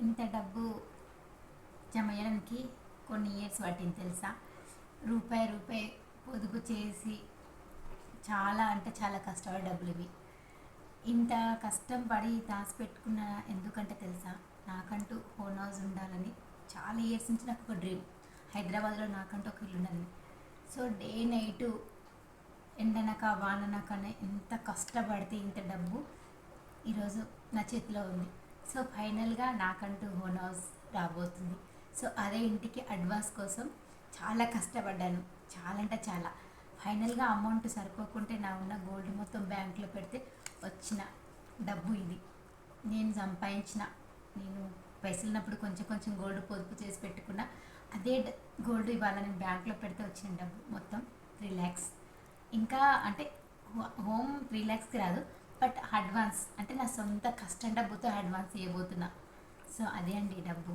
ఇంత డబ్బు జమ చేయడానికి కొన్ని ఇయర్స్ పట్టింది తెలుసా? రూపాయి రూపాయి పొదుపు చేసి చాలా అంటే చాలా కష్టపడే డబ్బులు ఇవి. ఇంత కష్టం పడి దాచిపెట్టుకున్న ఎందుకంటే తెలుసా? నాకంటూ హోన్ హౌస్ ఉండాలని. చాలా ఇయర్స్ నుంచి నాకు ఒక డ్రీమ్ హైదరాబాద్లో నాకంటూ ఒక ఇల్లు ఉండాలని సో డే నైట్ ఎండనక వాననకనే ఎంత కష్టపడితే ఇంత డబ్బు ఈరోజు నా చేతిలో ఉంది. సో ఫైనల్గా నాకంటూ హోన్ హౌస్ రాబోతుంది. సో అదే ఇంటికి అడ్వాన్స్ కోసం చాలా కష్టపడ్డాను. చాలా అంటే చాలా. ఫైనల్గా అమౌంట్ సరిపోకుంటే నా ఉన్న గోల్డ్ మొత్తం బ్యాంకులో పెడితే వచ్చిన డబ్బు ఇది. నేను సంపాదించిన నేను పైసలు ఉన్నప్పుడు కొంచెం కొంచెం గోల్డ్ పొదుపు చేసి పెట్టుకున్న అదే గోల్డ్ ఇవాళ నేను బ్యాంకులో పెడితే వచ్చిన డబ్బు మొత్తం త్రీ ల్యాక్స్ ఇంకా అంటే హో- హోమ్ త్రీ ల్యాక్స్కి రాదు. బట్ అడ్వాన్స్ అంటే నా సొంత కష్టం డబ్బుతో అడ్వాన్స్ ఇవ్వబోతున్నా. సో అదే అండి ఈ డబ్బు.